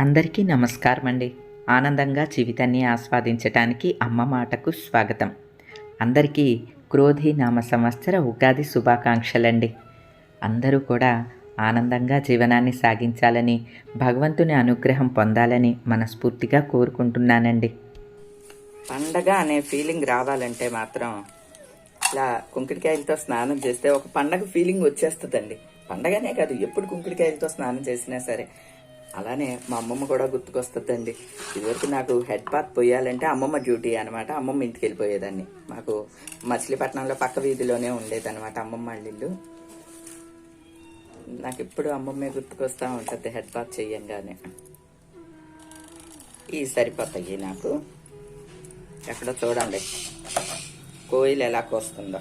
అందరికీ నమస్కారం అండి ఆనందంగా జీవితాన్ని ఆస్వాదించటానికి అమ్మ మాటకు స్వాగతం. అందరికీ క్రోధి నామ సంవత్సర ఉగాది శుభాకాంక్షలండి. అందరూ కూడా ఆనందంగా జీవనాన్ని సాగించాలని భగవంతుని అనుగ్రహం పొందాలని మనస్ఫూర్తిగా కోరుకుంటున్నానండి. పండగ అనే ఫీలింగ్ రావాలంటే మాత్రం ఇలా కుంకుడికాయలతో స్నానం చేస్తే ఒక పండగ ఫీలింగ్ వచ్చేస్తుందండి. పండగనే కాదు ఎప్పుడు కుంకుడికాయలతో స్నానం చేసినా సరే. అలానే మా అమ్మమ్మ కూడా గుర్తుకొస్తుందండి. ఇదివరకు నాకు హెడ్ పాత్ పోయాలంటే అమ్మమ్మ డ్యూటీ అనమాట అమ్మమ్మ ఇంటికి వెళ్ళిపోయేదాన్ని మాకు మచిలీపట్నంలో పక్క వీధిలోనే ఉండేదన్నమాట అమ్మమ్మ వాళ్ళ ఇల్లు నాకు ఇప్పుడు అమ్మమ్మే గుర్తుకొస్తా ఉంటుంది హెడ్ బాత్ చెయ్యంగానే. ఈ సరిపోతాయి నాకు. ఎక్కడో చూడండి. కోయిలు ఎలా కోస్తుందో.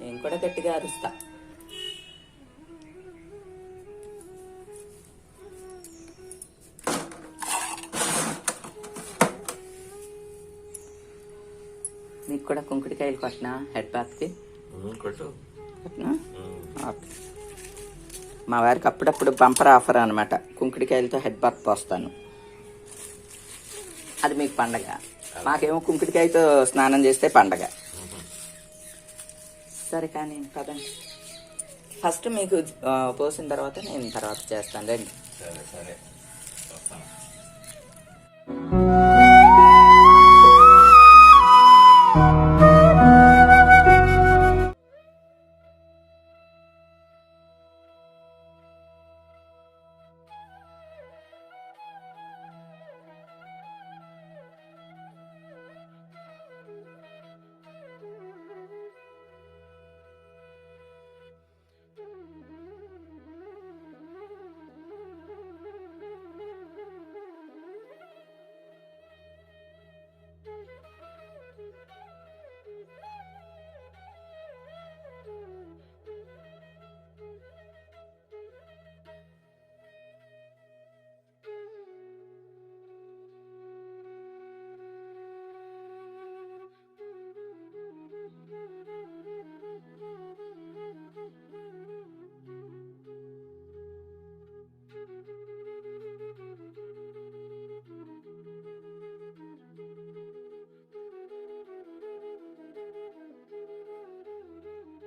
నేను కూడా గట్టిగా అరుస్తా. కూడా కుంకుడికాయలు కొట్టినా? హెడ్ బాత్కి మా వారికి అప్పుడప్పుడు బంపర్ ఆఫర్ అనమాట కుంకుడికాయలతో హెడ్ బాత్ పోస్తాను. అది మీకు పండగ. మాకేమో కుంకుడికాయతో స్నానం చేస్తే పండగ. సరే కానీ పదండి. ఫస్ట్ మీకు పోసిన తర్వాత నేను తర్వాత చేస్తాను. రండి. సరే సరే.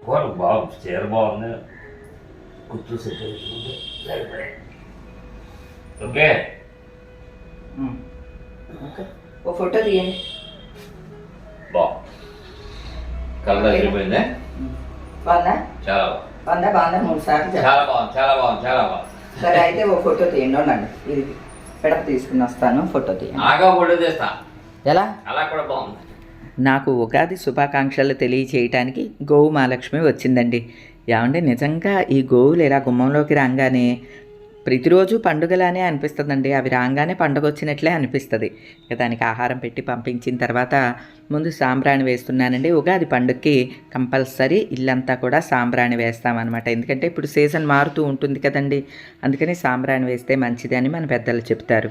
కూర బాగు చీర బాగుంది. అవుతుంది ఓకే. ఓ ఫోటో తీయండి. బా. కలర్ అయిపోయిందే బాగుందా? చాలా బాగుంది బాగుందా? మూడు సార్లు. చాలా బాగుంది చాలా బాగుంది చాలా బాగుంది. సరే అయితే ఓ ఫోటో తీయండి ఉండండి. ఇది పిడక తీసుకుని వస్తాను ఫోటో తీయండి. ఆగా ఫోటో చేస్తా ఎలా? అలా కూడా బాగుంది. నాకు ఉగాది శుభాకాంక్షలు తెలియచేయటానికి గోవు మహాలక్ష్మి వచ్చిందండి. ఏమంటే నిజంగా ఈ గోవులు ఇలా గుమ్మంలోకి రాగానే ప్రతిరోజు పండుగలానే అనిపిస్తుందండి. అవి రాగానే పండుగ వచ్చినట్లే అనిపిస్తుంది. ఇక దానికి ఆహారం పెట్టి పంపించిన తర్వాత ముందు సాంబ్రాణి వేస్తున్నానండి. ఉగాది పండుగకి కంపల్సరీ ఇల్లంతా కూడా సాంబ్రాణి వేస్తామన్నమాట. ఎందుకంటే ఇప్పుడు సీజన్ మారుతూ ఉంటుంది కదండి. అందుకని సాంబ్రాణి వేస్తే మంచిది అని మన పెద్దలు చెప్తారు.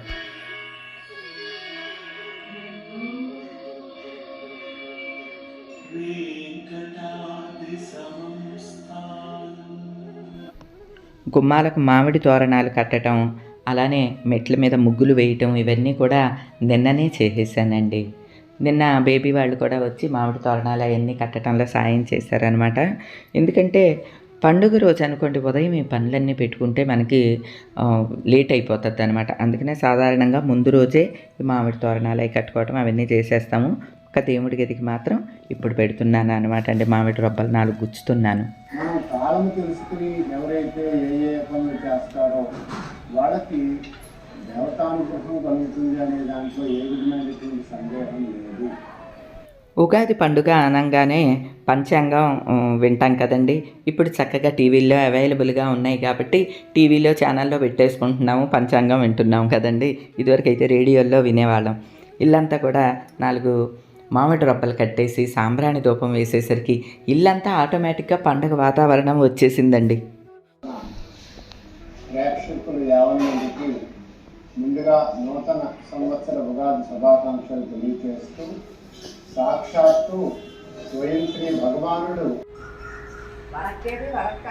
గుమ్మాలకు మామిడి తోరణాలు కట్టడం అలానే మెట్ల మీద ముగ్గులు వేయటం ఇవన్నీ కూడా నిన్ననే చేసేసానండి. నిన్న బేబీ వాళ్ళు కూడా వచ్చి మామిడి తోరణాలు అవన్నీ కట్టడంలో సాయం చేశారనమాట ఎందుకంటే పండుగ రోజు అనుకోండి ఉదయం ఈ పనులన్నీ పెట్టుకుంటే మనకి లేట్ అయిపోతుంది అనమాట అందుకనే సాధారణంగా ముందు రోజే ఈ మామిడి తోరణాలు అవి కట్టుకోవటం అవన్నీ చేసేస్తాము. దేవుడి గదికి మాత్రం ఇప్పుడు పెడుతున్నాను అనమాట అండి మామిడి రొబ్బలు నాలుగు గుచ్చుతున్నాను. మనం కాలం తెలుసుకుని ఎవరైతే ఏ ఏ పనులు చేస్తారో వాళ్ళకి దేవతానుగ్రహం కలుగుతుంది అనే దాంట్లో ఏ విధమైనటువంటి సందేహం లేదు. ఉగాది పండుగ అనగానే పంచాంగం వింటాం కదండి. ఇప్పుడు చక్కగా టీవీల్లో అవైలబుల్గా ఉన్నాయి కాబట్టి టీవీలో ఛానల్లో పెట్టేసుకుంటున్నాము పంచాంగం వింటున్నాం కదండి. ఇదివరకు అయితే రేడియోల్లో వినేవాళ్ళం. ఇల్లంతా కూడా నాలుగు మామిడి రొప్పలు కట్టేసి సాంబ్రాణి ధూపం వేసేసరికి ఇల్లంతా ఆటోమేటిక్గా పండగ వాతావరణం వచ్చేసిందండి ప్రేక్షకులు యావన్మందికి ముందుగా నూతన సంవత్సర ఉగాది శుభాకాంక్షలు తెలియజేస్తూ సాక్షాత్తు స్వయం శ్రీ భగవానుడు వరక్కేది వరక్క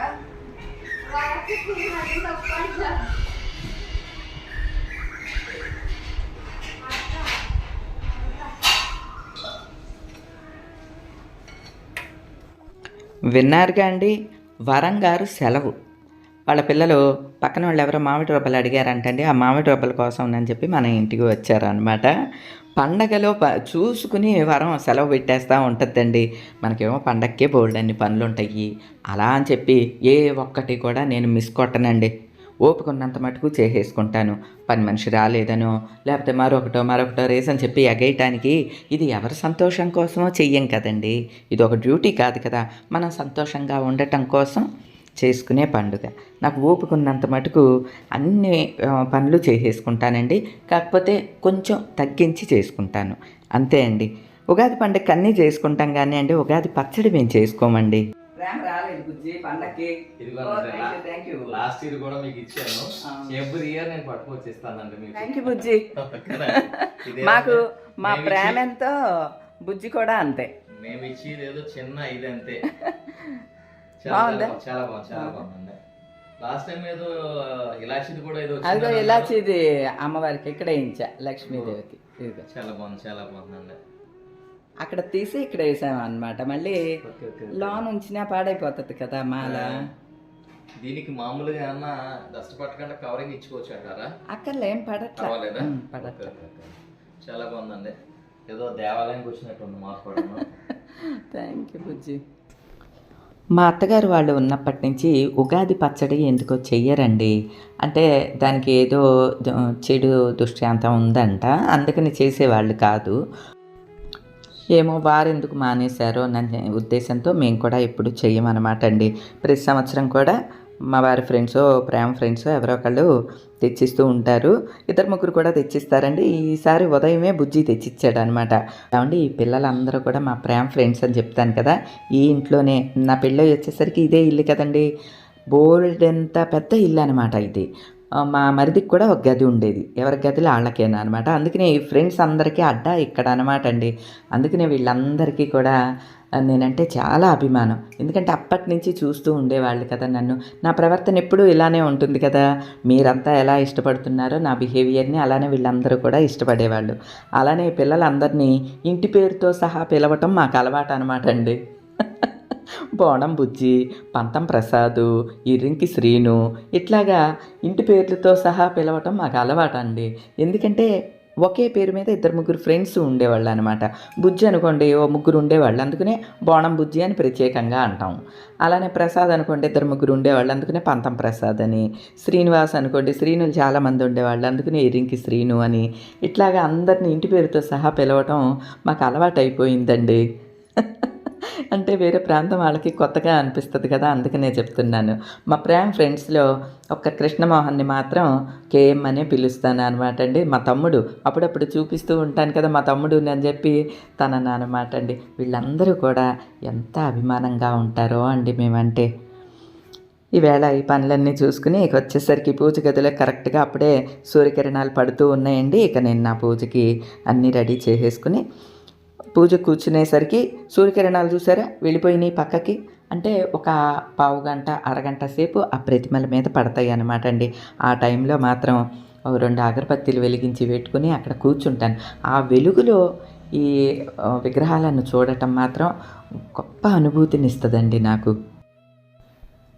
విన్నారుగా అండి వరం గారు సెలవు. వాళ్ళ పిల్లలు పక్కన వాళ్ళు ఎవరో మామిడి రొబ్బలు అడిగారంటండి ఆ మామిడి రొబ్బల కోసం అని చెప్పి మన ఇంటికి వచ్చారనమాట పండగలో ప చూసుకుని వరం సెలవు పెట్టేస్తూ ఉంటుందండి. మనకేమో పండగకే బోల్డ్ అన్ని పనులు ఉంటాయి అలా అని చెప్పి ఏ ఒక్కటి కూడా నేను మిస్ కొట్టనండి. ఓపుకున్నంత మటుకు చేసేసుకుంటాను. పని మనిషి రాలేదనో లేకపోతే మరొకటో మరొకటో రీజన్ చెప్పి ఎగేయటానికి ఇది ఎవరి సంతోషం కోసమో చెయ్యం కదండి. ఇది ఒక డ్యూటీ కాదు కదా. మనం సంతోషంగా ఉండటం కోసం చేసుకునే పండుగ. నాకు ఓపుకున్నంత మటుకు అన్ని పనులు చేసేసుకుంటానండి. కాకపోతే కొంచెం తగ్గించి చేసుకుంటాను. అంతే అండి. ఉగాది పండుగ అన్నీ చేసుకుంటాం కానీ అండి ఉగాది పచ్చడి మేము చేసుకోమండి. రాలేదు బుజ్జి పండక్కి. thank you. లాస్ట్ ఇయర్ కూడా మీకు ఇచ్చాను. ఎవ్రీ ఇయర్ నేను పట్టుకొచ్చి ఇస్తానండి మీకు. థ్యాంక్ యూ బుజ్జి. మాకు మా ప్రేమ ఇచ్చి- ఎంతో బుజ్జి కూడా అంతే. మేము ఇచ్చేది ఏదో చిన్న ఇది అంతే. చాలా బాగుందా? బాగుంది, చాలా బాగుంది చాలా బాగుందండి. లాస్ట్ టైం ఏదో ఇలాచిది కూడా ఏదో అదిగో. ఇలాచిది అమ్మవారికి ఇక్కడ వేయించా? లక్ష్మీదేవికి. చాలా బాగుంది చాలా బాగుందండి. అక్కడ తీసి ఇక్కడ వేసాం అనమాట మళ్ళీ లోన్ ఉంచినా పాడైపోతుంది కదా మాల. దీనికి మామూలుగా ఏమన్నా డస్ట్ పట్టకుండా కవరింగ్ ఇచ్చుకోవచ్చు అంటారా? అక్కర్లే ఏం పడట్లా. పర్వాలేదా? Um, okay, పడట్లా. Okay, okay. చాలా బాగుందండి. ఏదో దేవాలయానికి వచ్చినట్టు ఉంది మాకు కూడా. థ్యాంక్ యూ బుజ్జి. మా అత్తగారు వాళ్ళు ఉన్నప్పటి నుంచి ఉగాది పచ్చడి ఎందుకో చెయ్యరండి. అంటే దానికి ఏదో చెడు దుష్టాంతం ఉందంట. అందుకని చేసేవాళ్ళు కాదు. ఏమో వారెందుకు మానేశారో అనే ఉద్దేశంతో మేము కూడా ఎప్పుడు చెయ్యమన్నమాట అండి. ప్రతి సంవత్సరం కూడా మా వారి ఫ్రెండ్స్ ప్రేమ ఫ్రెండ్స్ ఎవరో ఒకళ్ళు తెచ్చిస్తూ ఉంటారు. ఇద్దరు ముగ్గురు కూడా తెచ్చిస్తారండి. ఈసారి ఉదయమే బుజ్జి తెచ్చిచ్చాడు అనమాట కాబట్టి ఈ పిల్లలందరూ కూడా మా ప్రేమ ఫ్రెండ్స్ అని చెప్తాను కదా ఈ ఇంట్లోనే నా పెళ్ళి వచ్చేసరికి ఇదే ఇల్లు కదండి. బోల్డ్ ఎంత పెద్ద ఇల్లు అనమాట ఇది. మా మరిదికి కూడా ఒక గది ఉండేది. ఎవరి గదిలో వాళ్ళకేనా అనమాట అందుకనే ఈ ఫ్రెండ్స్ అందరికీ అడ్డా ఇక్కడ అనమాట అండి. అందుకనే వీళ్ళందరికీ కూడా నేనంటే చాలా అభిమానం. ఎందుకంటే అప్పటి నుంచి చూస్తూ ఉండేవాళ్ళు కదా నన్ను. నా ప్రవర్తన ఎప్పుడూ ఇలానే ఉంటుంది కదా. మీరంతా ఎలా ఇష్టపడుతున్నారో నా బిహేవియర్ని అలానే వీళ్ళందరూ కూడా ఇష్టపడేవాళ్ళు. అలానే పిల్లలందరినీ ఇంటి పేరుతో సహా పిలవటం మాకు అలవాటు అనమాట అండి. బోనం బుజ్జి పంతం ప్రసాదు ఇరింకి శ్రీను ఇట్లాగా ఇంటి పేర్లతో సహా పిలవటం మాకు అలవాటండి. ఎందుకంటే ఒకే పేరు మీద ఇద్దరు ముగ్గురు ఫ్రెండ్స్ ఉండేవాళ్ళు అనమాట బుజ్జి అనుకోండి ఓ ముగ్గురు ఉండేవాళ్ళు అందుకనే బోనం బుజ్జి అని ప్రత్యేకంగా అంటాం. అలానే ప్రసాద్ అనుకోండి ఇద్దరు ముగ్గురు ఉండేవాళ్ళు అందుకనే పంతం ప్రసాద్ అని. శ్రీనివాస్ అనుకోండి శ్రీనులు చాలామంది ఉండేవాళ్ళు అందుకనే ఇరింకి శ్రీను అని. ఇట్లాగా అందరిని ఇంటి పేరుతో సహా పిలవటం మాకు అలవాటు అయిపోయిందండి అంటే వేరే ప్రాంతం వాళ్ళకి కొత్తగా అనిపిస్తుంది కదా అందుకనే చెప్తున్నాను. మా ప్రేమ ఫ్రెండ్స్లో ఒక్క కృష్ణమోహన్ని మాత్రం కేఎం అనే పిలుస్తాను అనమాట అండి. మా తమ్ముడు అప్పుడప్పుడు చూపిస్తూ ఉంటాను కదా మా తమ్ముడు అని చెప్పి తనను అనమాట అండి. వీళ్ళందరూ కూడా ఎంత అభిమానంగా ఉంటారో అండి మేమంటే. ఈవేళ ఈ పనులన్నీ చూసుకుని ఇక వచ్చేసరికి పూజ గదిలో కరెక్ట్గా అప్పుడే సూర్యకిరణాలు పడుతూ ఉన్నాయండి. ఇక నేను నా పూజకి అన్నీ రెడీ చేసేసుకుని పూజ కూర్చునేసరికి సూర్యకిరణాలు చూసారా? వెళ్ళిపోయినాయి పక్కకి. అంటే ఒక పావు గంట అరగంట సేపు ఆ ప్రతిమల మీద పడతాయి అన్నమాట అండి. ఆ టైంలో మాత్రం రెండు అగరబత్తీలు వెలిగించి పెట్టుకుని అక్కడ కూర్చుంటాను. ఆ వెలుగులో ఈ విగ్రహాలను చూడటం మాత్రం గొప్ప అనుభూతినిస్తుందండి నాకు.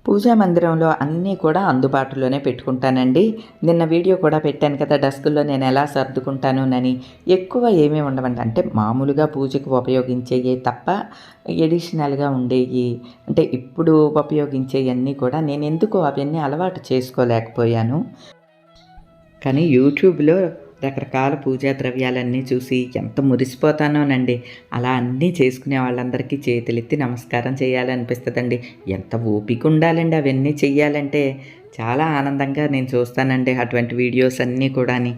పూజా మందిరంలో అన్నీ కూడా అందుబాటులోనే పెట్టుకుంటానండి. నిన్న వీడియో కూడా పెట్టాను కదా డస్కుల్లో నేను ఎలా సర్దుకుంటాను అని ఎక్కువ ఏమీ ఉండవండి. అంటే మామూలుగా పూజకు ఉపయోగించేవి తప్ప ఎడిషనల్గా ఉండేవి అంటే ఇప్పుడు ఉపయోగించేవన్నీ కూడా నేను ఎందుకో అవన్నీ అలవాటు చేసుకోలేకపోయాను. కానీ యూట్యూబ్లో రకరకాల పూజా ద్రవ్యాలన్నీ చూసి ఎంత మురిసిపోతానోనండి. అలా అన్నీ చేసుకునే వాళ్ళందరికీ చేతులెత్తి నమస్కారం చేయాలనిపిస్తుందండి. ఎంత ఓపిక ఉండాలండి అవన్నీ చెయ్యాలంటే. చాలా ఆనందంగా నేను చూస్తానండి అటువంటి వీడియోస్ అన్నీ కూడాని.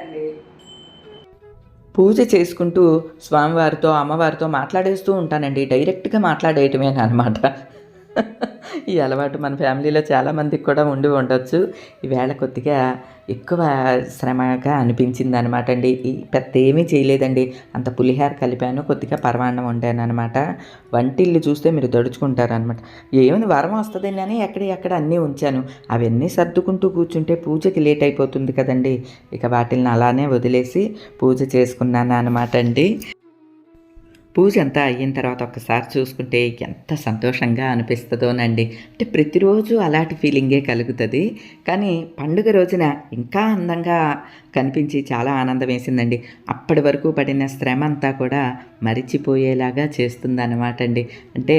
పెట్టండి పూజ చేసుకుంటూ స్వామివారితో అమ్మవారితో మాట్లాడేస్తూ ఉంటానండి. డైరెక్ట్గా మాట్లాడేయటమే అనమాట ఈ అలవాటు మన ఫ్యామిలీలో చాలామందికి కూడా ఉండి ఉండొచ్చు. ఈవేళ కొద్దిగా ఎక్కువ శ్రమగా అనిపించింది అనమాట అండి పెద్ద ఏమీ చేయలేదండి. అంత పులిహార కలిపాను కొద్దిగా పరమాన్నం వండాను అనమాట వంటిల్లు చూస్తే మీరు దడుచుకుంటారు అనమాట ఏమైంది వరం వస్తుంది అని ఎక్కడ ఎక్కడ అన్నీ ఉంచాను. అవన్నీ సర్దుకుంటూ కూర్చుంటే పూజకి లేట్ అయిపోతుంది కదండి. ఇక వాటిని అలానే వదిలేసి పూజ చేసుకున్నాను అనమాట అండి. పూజ అంతా అయిన తర్వాత ఒక్కసారి చూసుకుంటే ఎంత సంతోషంగా అనిపిస్తుందోనండి. అంటే ప్రతిరోజు అలాంటి ఫీలింగే కలుగుతుంది. కానీ పండుగ రోజున ఇంకా అందంగా కనిపించి చాలా ఆనందం వేసిందండి. అప్పటి వరకు పడిన శ్రమ అంతా కూడా మరిచిపోయేలాగా చేస్తుందన్నమాట అండి అంటే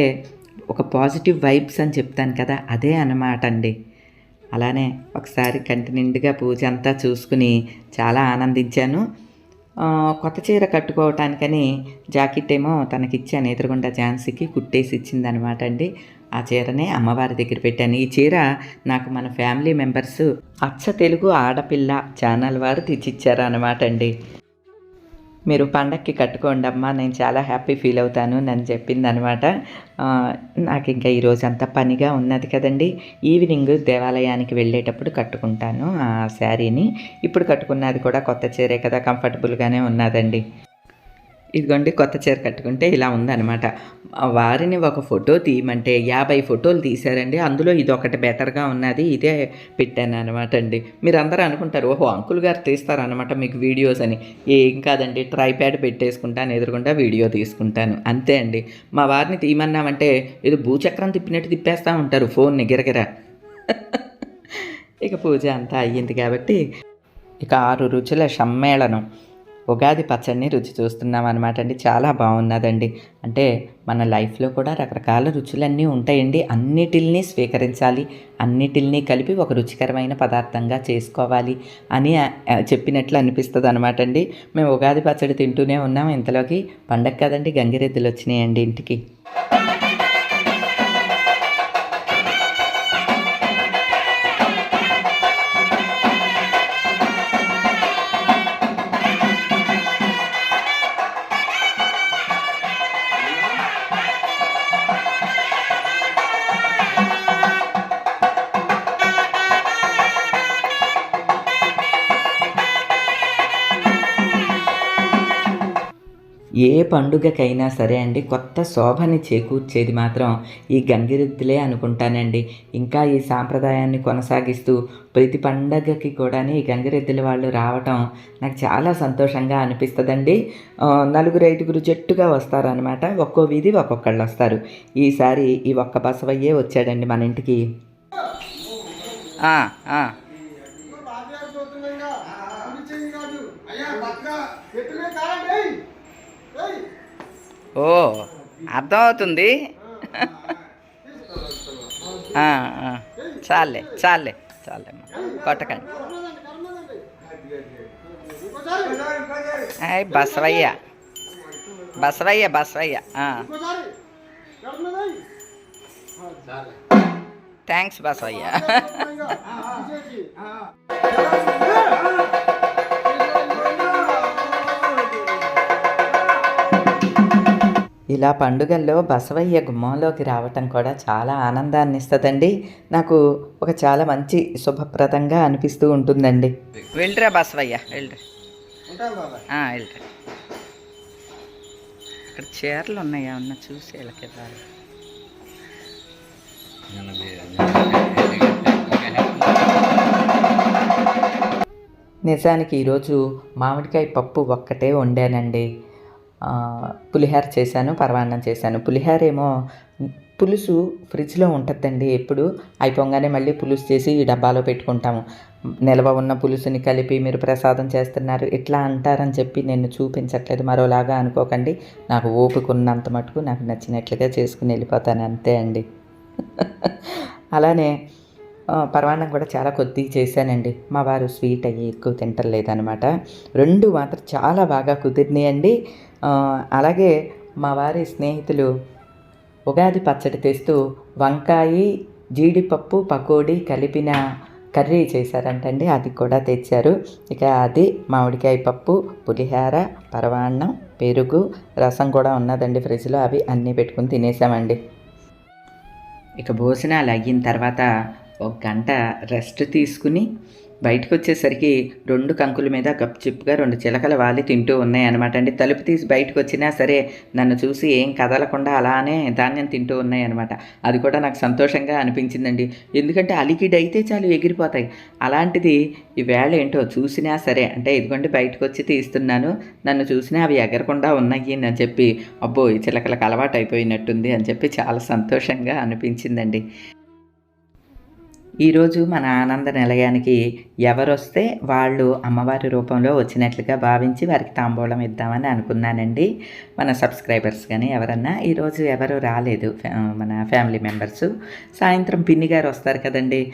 ఒక పాజిటివ్ వైబ్స్ అని చెప్తాను కదా అదే అనమాట అండి అలానే ఒకసారి కంటి నిండుగా పూజ అంతా చూసుకుని చాలా ఆనందించాను. కొత్త చీర కట్టుకోవటానికని జాకెట్ ఏమో తనకిచ్చాను. ఎదురుగుండా ఝాన్సీకి కుట్టేసి ఇచ్చిందనమాట అండి. ఆ చీరనే అమ్మవారి దగ్గర పెట్టాను. ఈ చీర నాకు మన ఫ్యామిలీ మెంబర్స్ అచ్చ తెలుగు ఆడపిల్ల ఛానల్ వారు తెచ్చిచ్చారు అనమాట అండి. మీరు పండక్కి కట్టుకోండి అమ్మా నేను చాలా హ్యాపీ ఫీల్ అవుతాను నన్ను చెప్పింది అనమాట నాకు ఇంకా ఈరోజు అంతా పనిగా ఉన్నది కదండి. ఈవినింగ్ దేవాలయానికి వెళ్ళేటప్పుడు కట్టుకుంటాను ఆ శారీని. ఇప్పుడు కట్టుకున్నది కూడా కొత్త చీరే కదా కంఫర్టబుల్గానే ఉన్నదండి. ఇదిగోండి కొత్త చీర కట్టుకుంటే ఇలా ఉందన్నమాట. వారిని ఒక ఫోటో తీయమంటే యాభై ఫోటోలు తీశారండి. అందులో ఇది ఒకటి బెటర్గా ఉన్నది ఇదే పెట్టాను అనమాట అండి. మీరు అందరూ అనుకుంటారు ఓహో అంకుల్ గారు తీస్తారనమాట మీకు వీడియోస్ అని. ఏం కాదండి ట్రైప్యాడ్ పెట్టేసుకుంటాను ఎదురుకుండా వీడియో తీసుకుంటాను. అంతే అండి. మా వారిని తీయమన్నామంటే ఏదో భూచక్రం తిప్పినట్టు తిప్పేస్తూ ఉంటారు ఫోన్ని గిరగిర. ఇక పూజ అంతా అయ్యింది కాబట్టి ఇక ఆరు రుచుల సమ్మేళనం. ఉగాది పచ్చడిని రుచి చూస్తున్నాం అనమాట అండి. చాలా బాగున్నదండి. అంటే మన లైఫ్లో కూడా రకరకాల రుచులన్నీ ఉంటాయండి. అన్నిటిల్ని స్వీకరించాలి. అన్నిటిల్ని కలిపి ఒక రుచికరమైన పదార్థంగా చేసుకోవాలి అని చెప్పినట్లు అనిపిస్తుంది అనమాట అండి. మేము ఉగాది పచ్చడి తింటూనే ఉన్నాం. ఇంతలోకి పండగ కదండి. గంగిరెద్దులు వచ్చినాయండి ఇంటికి. ఏ పండుగకైనా సరే అండి కొత్త శోభని చేకూర్చేది మాత్రం ఈ గంగిరెద్దులే అనుకుంటానండి. ఇంకా ఈ సాంప్రదాయాన్ని కొనసాగిస్తూ ప్రతి పండగకి కూడా ఈ గంగిరెద్దుల వాళ్ళు రావటం నాకు చాలా సంతోషంగా అనిపిస్తుందండి. నలుగురు ఐదుగురు జట్టుగా వస్తారనమాట ఒక్కో వీధి ఒక్కొక్కళ్ళు వస్తారు. ఈసారి ఈ ఒక్క బసవయ్యే వచ్చాడండి మన ఇంటికి ఆ, ఆ. ఓ అర్థమవుతుంది. చాలే చాలే చాలే. కొట్టకండి అయ్ బసవయ్య బసవయ్య. థ్యాంక్స్ బసవయ్య ఇలా పండుగల్లో బసవయ్య గుమ్మంలోకి రావటం కూడా చాలా ఆనందాన్ని ఇస్తుందండి నాకు ఒక చాలా మంచి శుభప్రదంగా అనిపిస్తూ ఉంటుందండి. వెళ్ళరా బసవయ్య వెళ్ళరా. ఇక్కడ చీరలు ఉన్నాయా ఉన్న చూసి నిజానికి ఈరోజు మామిడికాయ పప్పు ఒక్కటే వండానండి. పులిహోర చేశాను పరమాన్నం చేశాను. పులిహార ఏమో పులుసు ఫ్రిడ్జ్లో ఉంటుందండి ఎప్పుడు. అయిపోగానే మళ్ళీ పులుసు చేసి ఈ డబ్బాలో పెట్టుకుంటాము. నిల్వ ఉన్న పులుసుని కలిపి మీరు ప్రసాదం చేస్తున్నారు ఇట్లా అంటారని చెప్పి నేను చూపించట్లేదు. మరోలాగా అనుకోకండి. నాకు ఓపిక ఉన్నంత మటుకు నాకు నచ్చినట్లుగా చేసుకుని వెళ్ళిపోతాను. అంతే అండి. అలానే పరమాన్నం కూడా చాలా కొద్దిగా చేశానండి. మా వారు స్వీట్ అయ్యి ఎక్కువ తింటలేదనమాట రెండు మాత్రం చాలా బాగా కుదిరినాయండి. అలాగే మా వారి స్నేహితులు ఉగాది పచ్చడి తెస్తూ వంకాయి జీడిపప్పు పకోడీ కలిపిన కర్రీ చేశారంటండి. అది కూడా తెచ్చారు. ఇక అది మామిడికాయ పప్పు పులిహార పరవాన్నం పెరుగు రసం కూడా ఉన్నదండి ఫ్రిడ్జ్లో. అవి అన్నీ పెట్టుకుని తినేసామండి. ఇక భోజనాలు అయిన తర్వాత ఒక గంట రెస్ట్ తీసుకుని బయటకు వచ్చేసరికి రెండు కంకుల మీద గప్చిప్గా రెండు చిలకల వాలి తింటూ ఉన్నాయి అనమాట అండి. తలుపు తీసి బయటకు వచ్చినా సరే నన్ను చూసి ఏం కదలకుండా అలానే ధాన్యం తింటూ ఉన్నాయి అనమాట అది కూడా నాకు సంతోషంగా అనిపించిందండి. ఎందుకంటే అలికిడ్ అయితే చాలు ఎగిరిపోతాయి. అలాంటిది ఈ వేళ ఏంటో చూసినా సరే అంటే ఇదిగోండి బయటకు వచ్చి తీస్తున్నాను నన్ను చూసినా అవి ఎగరకుండా ఉన్నాయి అని చెప్పి అబ్బో ఈ చిలకలకు అలవాటు అయిపోయినట్టుంది అని చెప్పి చాలా సంతోషంగా అనిపించిందండి. ఈరోజు మన ఆనంద నిలయానికి ఎవరొస్తే వాళ్ళు అమ్మవారి రూపంలో వచ్చినట్లుగా భావించి వారికి తాంబూలం ఇద్దామని అనుకున్నానండి. మన సబ్స్క్రైబర్స్ కానీ ఎవరన్నా ఈరోజు ఎవరు రాలేదు ఫ్యా- మన ఫ్యామిలీ మెంబర్స్. సాయంత్రం పిన్ని గారు వస్తారు కదండి.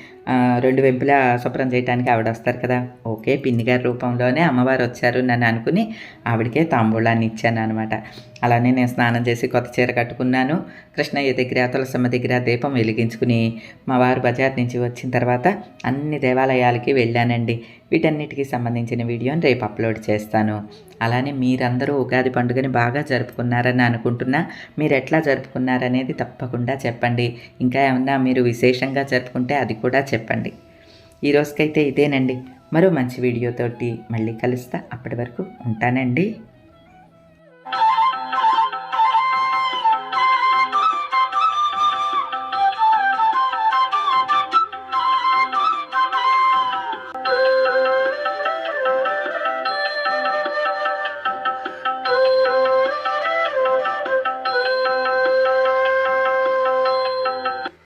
రెండు వెంపులా శుభ్రం చేయడానికి ఆవిడ వస్తారు కదా. ఓకే పిన్ని గారి రూపంలోనే అమ్మవారు వచ్చారు నన్ను అనుకుని ఆవిడకే తాంబూలాన్ని ఇచ్చాను అనమాట అలానే నేను స్నానం చేసి కొత్త చీర కట్టుకున్నాను. కృష్ణయ్య దగ్గర తులసమ్మ దగ్గర దీపం వెలిగించుకుని మా వారు బజార్ నుంచి వచ్చిన తర్వాత అన్ని దేవాలయాలకి వెళ్ళానండి వీటన్నిటికీ సంబంధించిన వీడియోని రేపు అప్లోడ్ చేస్తాను. అలానే మీరందరూ ఉగాది పండుగని బాగా జరుపుకున్నారని అనుకుంటున్నా. మీరు ఎట్లా జరుపుకున్నారనేది తప్పకుండా చెప్పండి. ఇంకా ఏమన్నా మీరు విశేషంగా జరుపుకుంటే అది కూడా చెప్పండి. ఈ రోజుకైతే ఇదేనండి. మరో మంచి వీడియోతోటి మళ్ళీ కలుస్తా. అప్పటి వరకు ఉంటానండి.